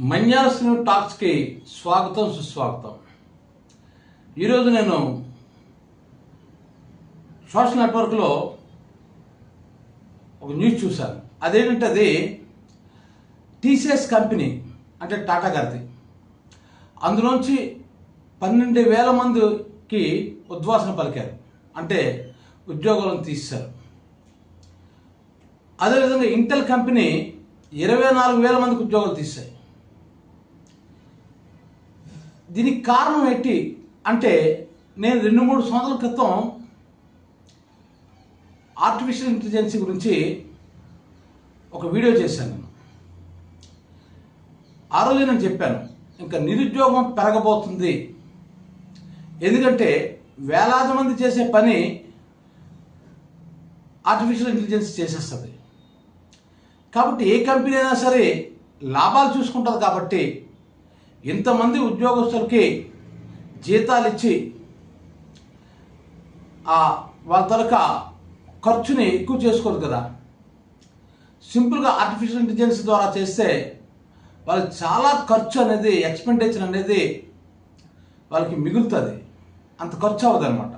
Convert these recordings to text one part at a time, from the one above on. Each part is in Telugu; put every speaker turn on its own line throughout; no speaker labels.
మన్యాసిన టాక్స్కి స్వాగతం సుస్వాగతం. ఈరోజు నేను సోషల్ నెట్వర్క్లో ఒక న్యూస్ చూశాను. అదేంటంటే అది టీసీఎస్ కంపెనీ అంటే టాటా గారిది. అందులోంచి పన్నెండు వేల మందికి ఉద్వాసన పలికారు. అంటే ఉద్యోగాలను తీశారు అదేవిధంగా ఇంటెల్ కంపెనీ ఇరవై నాలుగు వేల మందికి ఉద్యోగాలు తీశాయి. దీనికి కారణం ఏంటి అంటే నేను రెండు మూడు సంవత్సరాల క్రితం ఆర్టిఫిషియల్ ఇంటెలిజెన్సీ గురించి ఒక వీడియో చేశాను. ఆ రోజు నేను చెప్పాను ఇంకా నిరుద్యోగం పెరగబోతుంది. ఎందుకంటే వేలాది మంది చేసే పని ఆర్టిఫిషియల్ ఇంటెలిజెన్స్ చేసేస్తుంది. కాబట్టి ఏ కంపెనీ అయినా సరే లాభాలు చూసుకుంటుంది కాబట్టి ఇంతమంది ఉద్యోగస్తులకి జీతాలు ఇచ్చి ఆ వాళ్ళ తరక ఖర్చుని ఎక్కువ చేసుకోరు కదా. సింపుల్గా ఆర్టిఫిషియల్ ఇంటెలిజెన్స్ ద్వారా చేస్తే వాళ్ళకి చాలా ఖర్చు అనేది ఎక్స్పెండిచర్ అనేది వాళ్ళకి మిగులుతుంది. అంత ఖర్చు అవ్వదు అనమాట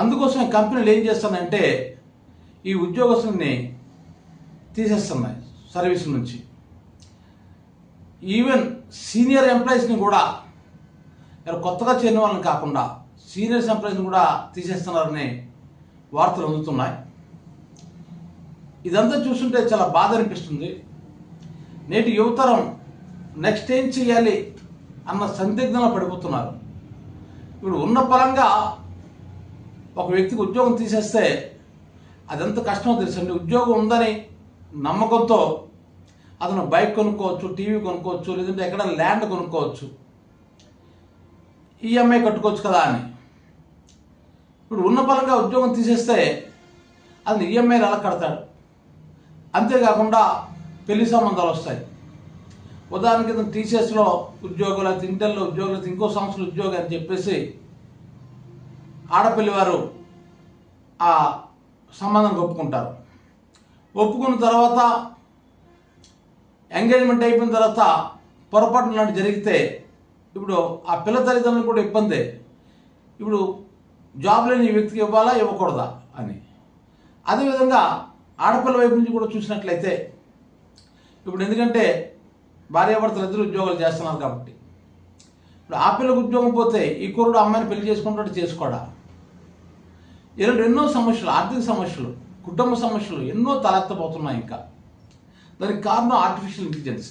అందుకోసం కంపెనీలు ఏం చేస్తానంటే ఈ ఉద్యోగస్తుల్ని తీసేస్తున్నాయి సర్వీస్ నుంచి. ఈవెన్ సీనియర్ ఎంప్లాయీస్ని కూడా కొత్తగా చేరిన వాళ్ళని కాకుండా సీనియర్స్ ఎంప్లాయీస్ని కూడా తీసేస్తున్నారని వార్తలు అందుతున్నాయి. ఇదంతా చూస్తుంటే చాలా బాధ అనిపిస్తుంది. నేటి యువతరం నెక్స్ట్ ఏం చేయాలి అన్న సందిగ్ధంలో పడిపోతున్నారు. ఇప్పుడు ఉన్న పరంగా ఒక వ్యక్తికి ఉద్యోగం తీసేస్తే అదంత కష్టమో తెలుసండి. ఉద్యోగం ఉందని నమ్మకంతో అతను బైక్ కొనుక్కోవచ్చు టీవీ కొనుక్కోవచ్చు లేదంటే ఎక్కడ ల్యాండ్ కొనుక్కోవచ్చు. ఈఎంఐ కట్టుకోవచ్చు కదా అని. ఇప్పుడు ఉన్న పరంగా ఉద్యోగం తీసేస్తే అది ఈఎంఐలు ఎలా కడతాడు? అంతేకాకుండా పెళ్ళి సంబంధాలు వస్తాయి. ఉదాహరణకి ఇతను ఉద్యోగులు అయితే ఇంటర్లో ఉద్యోగులు అయితే ఇంకో సంవత్సరం ఉద్యోగం అని చెప్పేసి ఆడపిల్లి వారు ఆ సంబంధం ఒప్పుకుంటారు. ఒప్పుకున్న తర్వాత ఎంగేజ్మెంట్ అయిపోయిన తర్వాత పొరపాటు లాంటి జరిగితే ఇప్పుడు ఆ పిల్ల తల్లిదండ్రులు కూడా ఇబ్బందే. ఇప్పుడు జాబ్ లేని వ్యక్తికి ఇవ్వాలా? ఇవ్వకూడదా? అని. అదేవిధంగా ఆడపిల్ల వైపు నుంచి కూడా చూసినట్లయితే ఇప్పుడు ఎందుకంటే భార్యాభర్తలు ఇద్దరు ఉద్యోగాలు చేస్తున్నారు కాబట్టి. ఇప్పుడు ఆ పిల్లకు ఉద్యోగం పోతే ఈ కుర్రుడు అమ్మాయిని పెళ్ళి చేసుకుంటాడు చేసుకోడా? ఇలాంటి ఎన్నో సమస్యలు ఆర్థిక సమస్యలు కుటుంబ సమస్యలు ఎన్నో తలెత్తబోతున్నాయి ఇంకా. దానికి కారణం ఆర్టిఫిషియల్ ఇంటెలిజెన్స్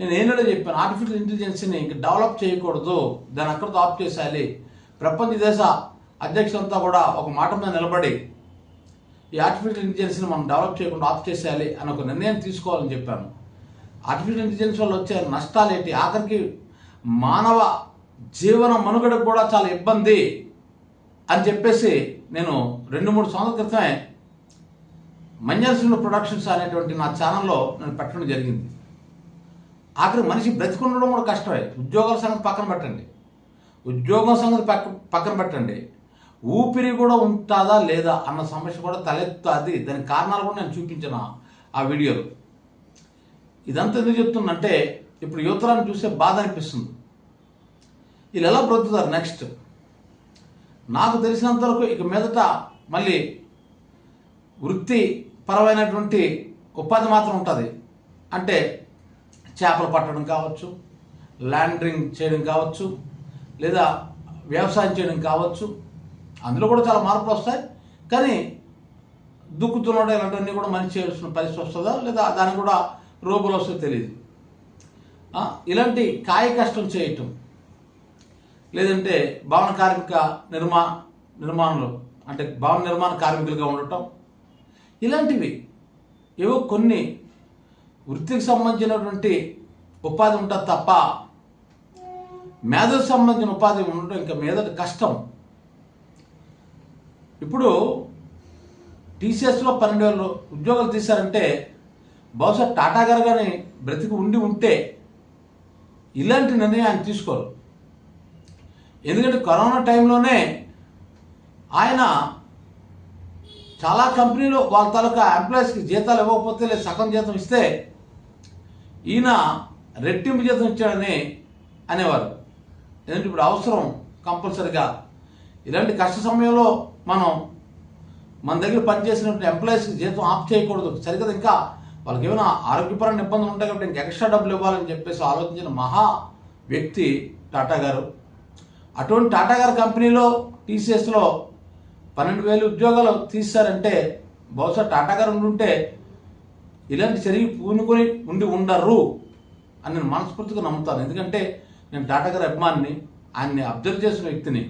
నేను ఏనాడో చెప్పాను. ఆర్టిఫిషియల్ ఇంటెలిజెన్స్ని ఇంకా డెవలప్ చేయకూడదు. దాన్ని అక్కడితో ఆఫ్ చేసేయాలి. ప్రపంచ దేశ అధ్యక్షులంతా కూడా ఒక మాట మీద నిలబడి ఈ ఆర్టిఫిషియల్ ఇంటెలిజెన్స్ని మనం డెవలప్ చేయకుండా ఆఫ్ చేసేయాలి అని ఒక నిర్ణయం తీసుకోవాలని చెప్పాను. ఆర్టిఫిషియల్ ఇంటెలిజెన్స్ వల్ల వచ్చే నష్టాలు ఏంటి? ఆఖరికి మానవ జీవన మనుగడకు కూడా చాలా ఇబ్బంది అని చెప్పేసి నేను రెండు మూడు సంవత్సరాల క్రితమే మంజర్సింగ్ ప్రొడక్షన్స్ అనేటువంటి నా ఛానల్లో నేను పెట్టడం జరిగింది. ఆఖరి మనిషి బ్రతికుండడం కూడా కష్టమే. ఉద్యోగాల సంగతి పక్కన పెట్టండి. ఉద్యోగం సంగతి పక్క పక్కన పెట్టండి. ఊపిరి కూడా ఉంటుందా లేదా అన్న సమస్య కూడా తలెత్తుంది. దానికి కారణాలు కూడా నేను చూపించిన ఆ వీడియోలో. ఇదంతా ఎందుకు చెప్తున్నంటే ఇప్పుడు యువతరాన్ని చూస్తే బాధ అనిపిస్తుంది. వీళ్ళు ఎలా బ్రతుకుతారు నెక్స్ట్? నాకు తెలిసినంత వరకు ఇక మీదట మళ్ళీ వృత్తి పరమైనటువంటి ఉపాధి మాత్రం ఉంటుంది. అంటే చేపలు పట్టడం కావచ్చు ల్యాండరింగ్ చేయడం కావచ్చు లేదా వ్యవసాయం చేయడం కావచ్చు. అందులో కూడా చాలా మార్పులు వస్తాయి. కానీ దుక్కుతున్నాడు ఇలాంటివన్నీ కూడా మంచి చేయాల్సిన పరిస్థితి వస్తుందా? లేదా దానికి కూడా రోగులు వస్తుందో తెలియదు ఇలాంటి కాయ కష్టం చేయటం లేదంటే భవన కార్మిక నిర్మా నిర్మాణంలో అంటే భవన నిర్మాణ కార్మికులుగా ఉండటం ఇలాంటివి. ఏవో కొన్ని వృత్తికి సంబంధించినటువంటి ఉపాధి ఉంటుంది తప్ప మేధకు సంబంధించిన ఉపాధి ఉండటం ఇంకా మీదటి కష్టం. ఇప్పుడు టీసీఎస్లో పన్నెండు వేల ఉద్యోగాలు తీశారంటే బహుశా టాటా గారు కానీ బ్రతికి ఉండి ఉంటే ఇలాంటి నిర్ణయాన్ని తీసుకోరు. ఎందుకంటే కరోనా టైంలోనే ఆయన చాలా కంపెనీలు వాళ్ళ తాలూకా ఎంప్లాయీస్కి జీతాలు ఇవ్వకపోతే లేదు సగం జీతం ఇస్తే ఈయన రెట్టింపు జీతం ఇచ్చాడని అనేవారు. ఎందుకంటే ఇప్పుడు అవసరం కంపల్సరిగా. ఇలాంటి కష్ట సమయంలో మనం మన దగ్గర పనిచేసినటువంటి ఎంప్లాయీస్కి జీతం ఆఫ్ చేయకూడదు. సరికదా ఇంకా వాళ్ళకి ఏమైనా ఆరోగ్యపరమైన ఇబ్బందులు ఉంటాయి కాబట్టి ఇంకా ఎక్స్ట్రా డబ్బులు ఇవ్వాలని చెప్పేసి ఆలోచించిన మహా వ్యక్తి టాటా గారు. అటువంటి టాటా గారి కంపెనీలో టీసీఎస్లో పన్నెండు వేలు ఉద్యోగాలు తీశారంటే బహుశా టాటా గారు ఉండుంటే ఇలాంటి చర్య పూనుకొని ఉండి ఉండరు అని నేను మనస్ఫూర్తిగా నమ్ముతాను. ఎందుకంటే నేను టాటా గారి అభిమానిని ఆయన్ని అబ్జర్వ్ చేసిన వ్యక్తిని.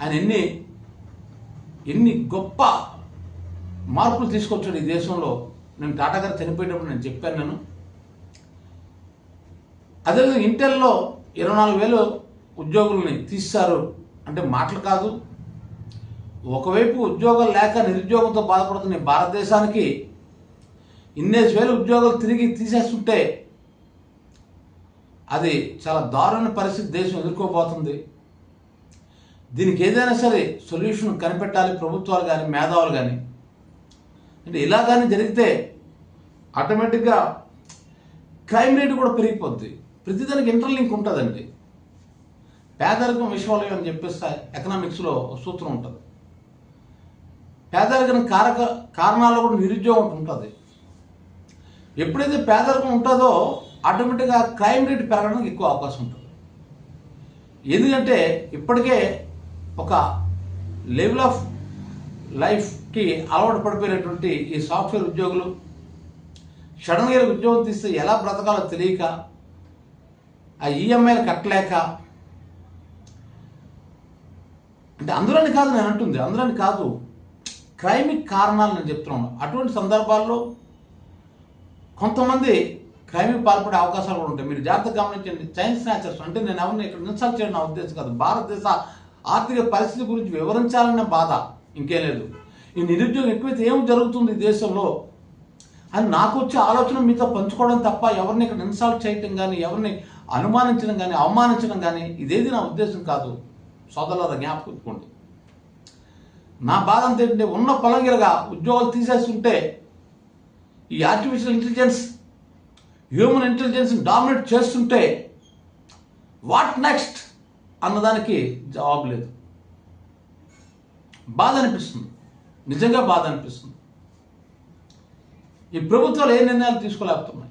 ఆయన ఎన్ని ఎన్ని గొప్ప మార్పులు తీసుకొచ్చాడు ఈ దేశంలో నేను టాటా గారు చనిపోయేటప్పుడు నేను చెప్పాను నేను. అదేవిధంగా ఇంటెల్లో ఇరవై నాలుగు వేలు ఉద్యోగుల్ని తీస్తారు అంటే మాటలు కాదు. ఒకవైపు ఉద్యోగం లేక నిరుద్యోగంతో బాధపడుతున్న భారతదేశానికి ఇన్నేసి వేలు ఉద్యోగాలు తిరిగి తీసేస్తుంటే అది చాలా దారుణ పరిస్థితి దేశం ఎదుర్కోబోతుంది. దీనికి ఏదైనా సరే సొల్యూషన్ కనిపెట్టాలి ప్రభుత్వాలు కానీ మేధావులు కానీ అంటే ఇలా కానీ జరిగితే ఆటోమేటిక్గా క్రైమ్ రేట్ కూడా పెరిగిపోద్ది. ప్రతిదానికి ఇంటర్లింక్ ఉంటుందండి. పేదరికం విశ్వాలయం అని చెప్పేస్తే ఎకనామిక్స్లో సూత్రం ఉంటుంది. పేదరికం కారక కారణాల్లో కూడా నిరుద్యోగం ఉంటుంది. ఎప్పుడైతే పేదరికం ఉంటుందో ఆటోమేటిక్గా క్రైమ్ రేట్ పెరగడానికి ఎక్కువ అవకాశం ఉంటుంది. ఎందుకంటే ఇప్పటికే ఒక లెవెల్ ఆఫ్ లైఫ్కి అలవాటు పడిపోయినటువంటి ఈ సాఫ్ట్వేర్ ఉద్యోగులు సడన్గా ఉద్యోగం తీస్తే ఎలా బ్రతకాలో తెలియక ఆ ఈఎంఐలు కట్టలేక అంటే అందులోని కాదు నేను అంటుంది అందులోని కాదు క్రైమిక్ కారణాలు నేను చెప్తున్నాను. అటువంటి సందర్భాల్లో కొంతమంది క్రైమ్కి పాల్పడే అవకాశాలు కూడా ఉంటాయి. మీరు జాగ్రత్తగా గమనించండి. చైన్ స్నాచర్స్ అంటే నేను ఎవరిని ఇక్కడ ఇన్సల్ట్ చేయడం నా ఉద్దేశం కాదు. భారతదేశ ఆర్థిక పరిస్థితి గురించి వివరించాలనే బాధ ఇంకేం లేదు. ఈ నిరుద్యోగం ఎక్కువైతే ఏం జరుగుతుంది ఈ దేశంలో? అని నాకు వచ్చే ఆలోచన మీతో పంచుకోవడం తప్ప ఎవరిని ఇక్కడ ఇన్సల్ట్ చేయటం కానీ ఎవరిని అనుమానించడం కానీ అవమానించడం కానీ ఇదేది నా ఉద్దేశం కాదు. సోదరుల జ్ఞాపకం నా బాధ అంత ఏంటంటే ఉన్న పొలంగిరగా ఉద్యోగాలు తీసేస్తుంటే ఈ artificial intelligence human intelligence dominate చేస్తుంటే వాట్ నెక్స్ట్ అన్నదానికి జవాబు లేదు. బాధ అనిపిస్తుంది. నిజంగా బాధ అనిపిస్తుంది. ఈ ప్రభుత్వాలు ఏ నిర్ణయాలు తీసుకోలేకపోతున్నాయి?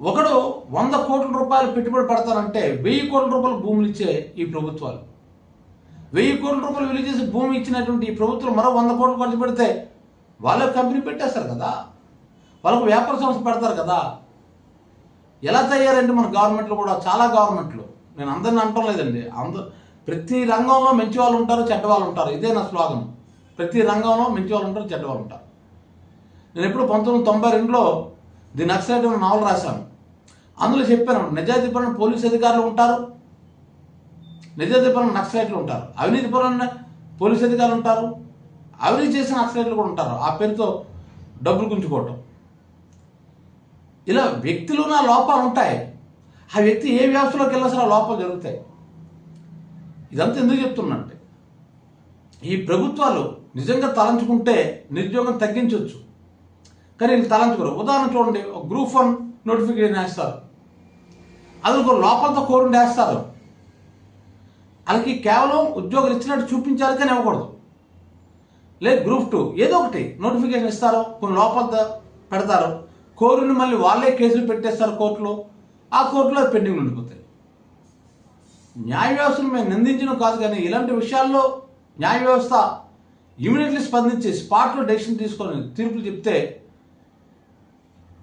ఒకడు వంద కోట్ల రూపాయలు పెట్టుబడి పెడతానంటే వెయ్యి కోట్ల రూపాయలు భూములు ఇచ్చే ఈ ప్రభుత్వాలు. వెయ్యి కోట్ల రూపాయలు విలువ చేసి భూమి ఇచ్చినటువంటి ఈ ప్రభుత్వం మరో వంద కోట్లు ఖర్చు పెడితే వాళ్ళకి కంపెనీ పెట్టేస్తారు కదా? వాళ్ళకు వ్యాపార సంస్థ పెడతారు కదా? ఎలా తయారంటే మన గవర్నమెంట్లు కూడా? చాలా గవర్నమెంట్లు నేను అందరిని అంటం లేదండి అందరు ప్రతి రంగంలో మంచి వాళ్ళు ఉంటారు చెడ్డ వాళ్ళు ఉంటారు. ఇదే నా స్లోగన్. ప్రతి రంగంలో మంచి వాళ్ళు ఉంటారు చెడ్డ వాళ్ళు ఉంటారు. నేను ఎప్పుడు పంతొమ్మిది వందల తొంభై రెండులో ది నక్సలైట్ అనే నావల్ రాశాను అందులో చెప్పాను నిజాయితీపరమైన పోలీస్ అధికారులు ఉంటారు. నిజాయితీపరమైన నక్సలైట్లు ఉంటారు. అవినీతిపరమైన పోలీస్ అధికారులు ఉంటారు. అవినీతి చేసిన నక్సలైట్లు కూడా ఉంటారు. ఆ పేరుతో డబ్బులు గుంజుకోవటం. ఇలా వ్యక్తిలో నా లోపాలు ఉంటాయి. ఆ వ్యక్తి ఏ వ్యవస్థలోకి వెళ్ళినా సరే ఆ లోపాలు జరుగుతాయి. ఇదంతా ఎందుకు చెప్తున్నంటే ఈ ప్రభుత్వాలు నిజంగా తలంచుకుంటే నిరుద్యోగం తగ్గించవచ్చు. కానీ వీళ్ళు తలంచుకోరు. ఉదాహరణ చూడండి. ఒక గ్రూప్ వన్ నోటిఫికేషన్ వేస్తారు. అది ఒక లోపలతో కోరుండి వేస్తారు. వాళ్ళకి కేవలం ఉద్యోగులు ఇచ్చినట్టు చూపించాలి కానీ ఇవ్వకూడదు. లేదు గ్రూప్ టూ. ఏదో ఒకటి నోటిఫికేషన్ ఇస్తారు. కొన్ని లోపలతో పెడతారు. కోరుని మళ్ళీ వాళ్ళే కేసులు పెట్టేస్తారు కోర్టులో. ఆ కోర్టులో అది పెండింగ్ ఉండిపోతాయి. న్యాయ వ్యవస్థను మేము నిందించడం కాదు కానీ ఇలాంటి విషయాల్లో న్యాయ వ్యవస్థ ఇమీడియట్లీ స్పందించి స్పాట్లో డెసిషన్ తీసుకొని తీర్పులు చెప్తే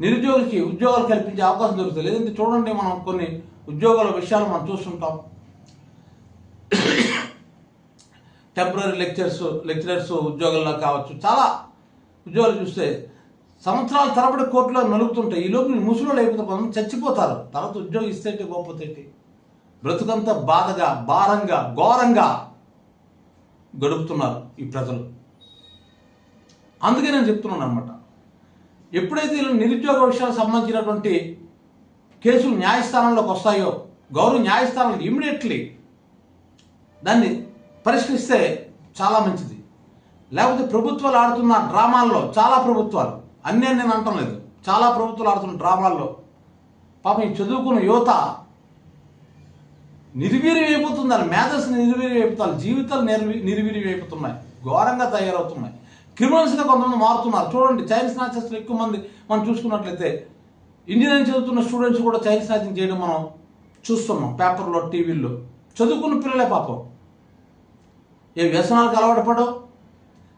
నిరుద్యోగులకి ఉద్యోగాలు కల్పించే అవకాశం దొరుకుతుంది. లేదంటే చూడండి మనం కొన్ని ఉద్యోగాల విషయాలు మనం చూస్తుంటాం. టెంపరీ లెక్చర్స్ లెక్చరర్స్ ఉద్యోగాల్లో కావచ్చు. చాలా ఉద్యోగాలు చూస్తే సంవత్సరాల తరబడి కోర్టులో నలుగుతుంటాయి. ఈ లోపల ముసుగులో లేకపోతే కొంతమంది చచ్చిపోతారు. తర్వాత ఉద్యోగం ఇస్తే గొప్పతేటి బ్రతుకంతా బాధగా భారంగా ఘోరంగా గడుపుతున్నారు ఈ ప్రజలు. అందుకే నేను చెప్తున్నాను అనమాట ఎప్పుడైతే వీళ్ళు నిరుద్యోగ విషయాలకు సంబంధించినటువంటి కేసులు న్యాయస్థానంలోకి వస్తాయో గౌరవ న్యాయస్థానాలు ఇమ్మీడియట్లీ దాన్ని పరిష్కరిస్తే చాలా మంచిది. లేకపోతే ప్రభుత్వాలు ఆడుతున్న డ్రామాల్లో చాలా ప్రభుత్వాలు అన్నీ నేను అంటం లేదు. చాలా ప్రభుత్వాలు ఆడుతున్న డ్రామాల్లో పాపం ఈ చదువుకున్న యువత నిర్వీర్యం అయిపోతుంది మేధస్సు నిర్వీర్యం అయిపోతారు జీవితాలు నిర్వీ నిర్వీర్యం అయిపోతున్నాయి ఘోరంగా తయారవుతున్నాయి. క్రిమినల్స్గా కొంతమంది మారుతున్నారు. చూడండి చైన్ స్నాచర్స్లో ఎక్కువ మంది మనం చూసుకున్నట్లయితే ఇంజనీరింగ్ చదువుతున్న స్టూడెంట్స్ కూడా చైన్ స్నాచింగ్ చేయడం మనం చూస్తున్నాం పేపర్లో టీవీల్లో. చదువుకున్న పిల్లలే పాపం. ఏ వ్యసనాలకు అలవాటు పడో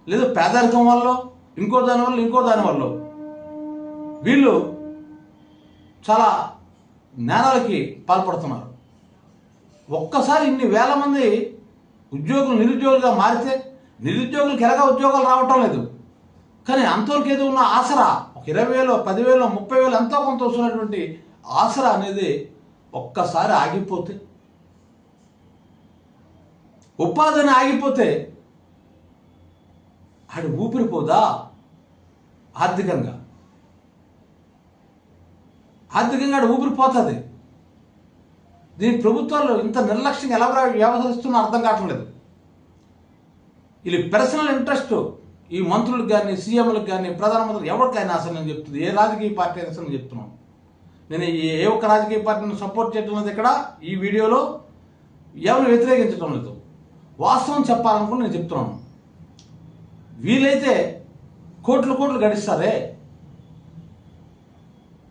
లేదా పేదరికం వల్ల ఇంకో దాని వల్ల ఇంకో దాని వల్ల. వీళ్ళు చాలా నేరాలకి పాల్పడుతున్నారు. ఒక్కసారి ఇన్ని వేల మంది ఉద్యోగులు నిరుద్యోగులుగా మారితే నిరుద్యోగులకు ఎలాగా ఉద్యోగాలు రావటం లేదు. కానీ అంతవరకు ఏదో ఉన్న ఆసరా ఒక ఇరవై వేలు పదివేలు ముప్పై వేలు ఎంతో కొంత వస్తున్నటువంటి ఆసరా అనేది ఒక్కసారి ఆగిపోతే ఉపాధి అని ఆగిపోతే ఆడు ఊపిరిపోదా ఆర్థికంగా. ఆర్థికంగా ఆడు ఊపిరిపోతుంది దీని ప్రభుత్వాలు ఇంత నిర్లక్ష్యంగా ఎలా వ్యవహరిస్తున్నా అర్థం కావట్లేదు. వీళ్ళు పర్సనల్ ఇంట్రెస్ట్ ఈ మంత్రులకు కానీ సీఎంలకు కానీ ప్రధానమంత్రులు ఎవరికైనా అసలు నేను చెప్తుంది. ఏ రాజకీయ పార్టీ అయినా అసలు నేను చెప్తున్నాను. నేను ఏ- ఒక్క రాజకీయ పార్టీని సపోర్ట్ చేయడం లేదు ఇక్కడ ఈ వీడియోలో ఎవరిని వ్యతిరేకించడం లేదు. వాస్తవం చెప్పాలనుకుని నేను చెప్తున్నాను. వీలైతే కోట్లు కోట్లు గడిస్తారే?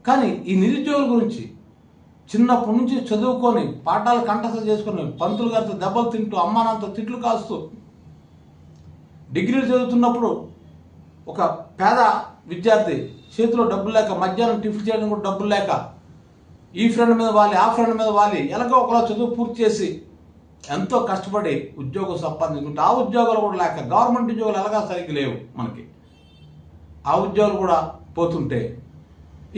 కానీ ఈ నిరుద్యోగుల గురించి చిన్నప్పటి నుంచి చదువుకొని పాఠాలు కంఠస్థ చేసుకొని పంతులు గారితో దెబ్బలు తింటూ అమ్మానాన్నతో తిట్లు కాస్తూ డిగ్రీలు చదువుతున్నప్పుడు ఒక పేద విద్యార్థి చేతిలో డబ్బులు లేక మధ్యాహ్నం టిఫిన్ చేయడం కూడా డబ్బులు లేక ఈ ఫ్రెండ్ మీద వాలి ఆ ఫ్రెండ్ మీద వాలి ఎలాగో ఒకలా చదువు పూర్తి చేసి ఎంతో కష్టపడి ఉద్యోగం సంపాదించుకుంటే ఆ ఉద్యోగాలు కూడా లేక గవర్నమెంట్ ఉద్యోగాలు ఎలాగా సరిగ్గా లేవు మనకి. ఆ ఉద్యోగాలు కూడా పోతుంటే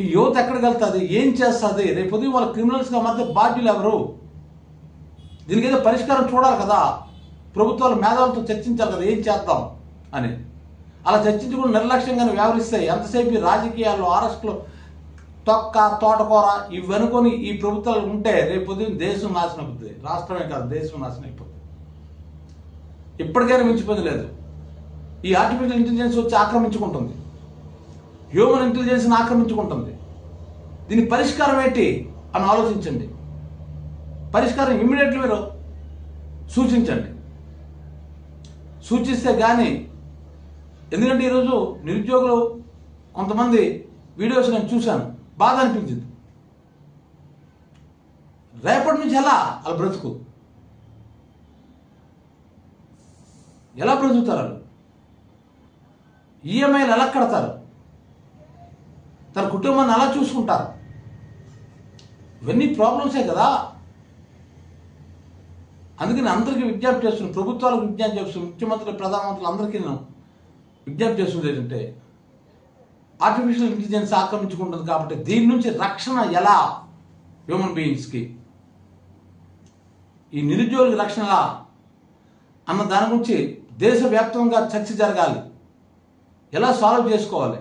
ఈ యువత ఎక్కడికి వెళ్తుంది ఏం చేస్తుంది? రేపు ఉదయం వాళ్ళ క్రిమినల్స్గా మధ్య బాధ్యులు ఎవరు? దీనికి ఏదో పరిష్కారం చూడాలి కదా. ప్రభుత్వాలు మేధావులతో చర్చించాలి కదా ఏం చేద్దాం అని. అలా చర్చించుకుని నిర్లక్ష్యంగానే వ్యవహరిస్తే ఎంతసేపు రాజకీయాల్లో అరెస్టులు తొక్క తోటకూర ఇవనుకొని ఈ ప్రభుత్వాలు ఉంటే రేపు పొద్దున్న దేశం నాశనం అవుతుంది రాష్ట్రమే కాదు దేశం నాశనం అయిపోతుంది ఇప్పటికైనా మించిపోయింది లేదు. ఈ ఆర్టిఫిషియల్ ఇంటెలిజెన్స్ వచ్చి ఆక్రమించుకుంటుంది. హ్యూమన్ ఇంటెలిజెన్స్ని ఆక్రమించుకుంటుంది. దీని పరిష్కారం ఏంటి అని ఆలోచించండి. పరిష్కారం ఇమ్మీడియట్లీ మీరు సూచించండి. సూచిస్తే కానీ ఎందుకంటే ఈరోజు నిరుద్యోగులు కొంతమంది వీడియోస్ నేను చూశాను. బాధ అనిపించింది. రేపటి నుంచి ఎలా వాళ్ళ బ్రతుకు? ఎలా బ్రతుకుతారు వాళ్ళు? ఈఎంఐలు ఎలా కడతారు? తన కుటుంబాన్ని ఎలా చూసుకుంటారు? ఇవన్నీ ప్రాబ్లమ్సే కదా. అందుకని అందరికీ విజ్ఞప్తి చేస్తున్నాను. ప్రభుత్వాలకు విజ్ఞప్తి చేస్తున్నాను. ముఖ్యమంత్రులు ప్రధానమంత్రులు అందరికీ నేను విజ్ఞప్తి చేస్తుంది ఏంటంటే ఆర్టిఫిషియల్ ఇంటెలిజెన్స్ ఆక్రమించుకుంటుంది కాబట్టి దీని నుంచి రక్షణ ఎలా హ్యూమన్ బీయింగ్స్కి ఈ నిరుద్యోగుల రక్షణ ఎలా? అన్న దాని గురించి దేశవ్యాప్తంగా చర్చ జరగాలి. ఎలా సాల్వ్ చేసుకోవాలి?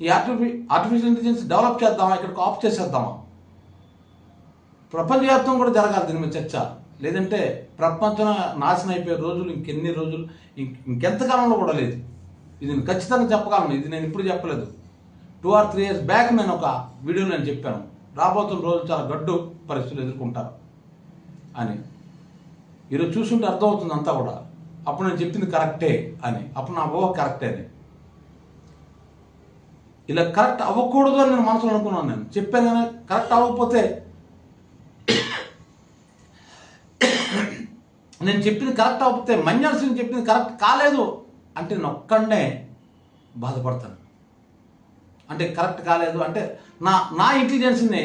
ఈ ఆర్టిఫి ఆర్టిఫిషియల్ ఇంటెలిజెన్స్ డెవలప్ చేద్దామా? ఇక్కడికి ఆఫ్ చేసేద్దామా? ప్రపంచవ్యాప్తం కూడా జరగాలి దీని మీద చర్చ. లేదంటే ప్రపంచం నాశనం అయిపోయే రోజులు ఇంకెన్ని రోజులు ఇంకెంత ఇంకెంతకాలంలో కూడా లేదు. ఇది నేను ఖచ్చితంగా చెప్పగలను. ఇది నేను ఇప్పుడు చెప్పలేదు. Two or three years back నేను ఒక వీడియో నేను చెప్పాను. రాబోతున్న రోజులు చాలా గడ్డు పరిస్థితులు ఎదుర్కొంటారు అని. ఈరోజు చూసుకుంటే అర్థమవుతుంది అంతా కూడా. అప్పుడు నేను చెప్పింది కరెక్టే అని. అప్పుడు నా ఊహ కరెక్టే అని. ఇలా కరెక్ట్ అవ్వకూడదు అని నేను మనసులో అనుకున్నాను నేను. చెప్పాను కానీ కరెక్ట్ అవ్వకపోతే నేను చెప్పింది కరెక్ట్ అవుతే మన్యాల్ సింగ్ చెప్పింది కరెక్ట్ కాలేదు అంటే నేను ఒక్కడనే బాధపడతాను. అంటే కరెక్ట్ కాలేదు అంటే నా నా ఇంటెలిజెన్స్ని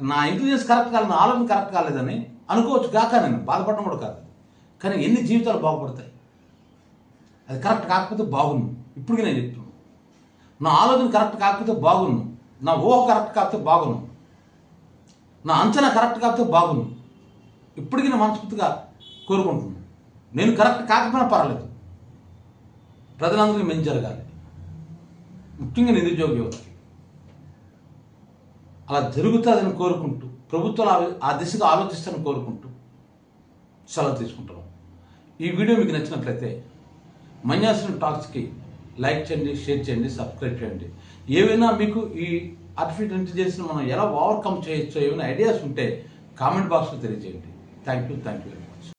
నా ఇంటెలిజెన్స్ కరెక్ట్ కాలేదు నా ఆలోచన కరెక్ట్ కాలేదని అనుకోవచ్చు కాక నేను బాధపడడం కూడా కాదు. కానీ ఎన్ని జీవితాలు బాగుపడతాయి? అది కరెక్ట్ కాకపోతే బాగుండు. ఇప్పటికీ నేను చెప్తున్నాను నా ఆలోచన కరెక్ట్ కాకపోతే బాగుండు. నా ఊహ కరెక్ట్ కాకపోతే బాగుండు. నా అంచనా కరెక్ట్ కాకపోతే బాగుండు. ఇప్పటికీ నేను మనస్ఫూర్తిగా కోరుకుంటున్నాను. నేను కరెక్ట్ కాకపోయినా పర్వాలేదు. ప్రజలందరికీ మంచి జరగాలి. ముఖ్యంగా నిరుద్యోగ యువతకి. అలా జరుగుతుందని కోరుకుంటూ ప్రభుత్వాలు ఆ- ఆ దిశగా ఆలోచిస్తారని కోరుకుంటూ సెలవు తీసుకుంటున్నాం. ఈ వీడియో మీకు నచ్చినట్లయితే మన్యాసిన టాక్స్కి లైక్ చేయండి షేర్ చేయండి సబ్స్క్రైబ్ చేయండి. ఏవైనా మీకు ఈ ఆర్టిఫిషియల్ ఇంటెలిజెన్స్ మనం ఎలా ఓవర్కమ్ చేయొచ్చో ఏమైనా ఐడియాస్ ఉంటే కామెంట్ బాక్స్లో తెలియజేయండి. Thank you thank you.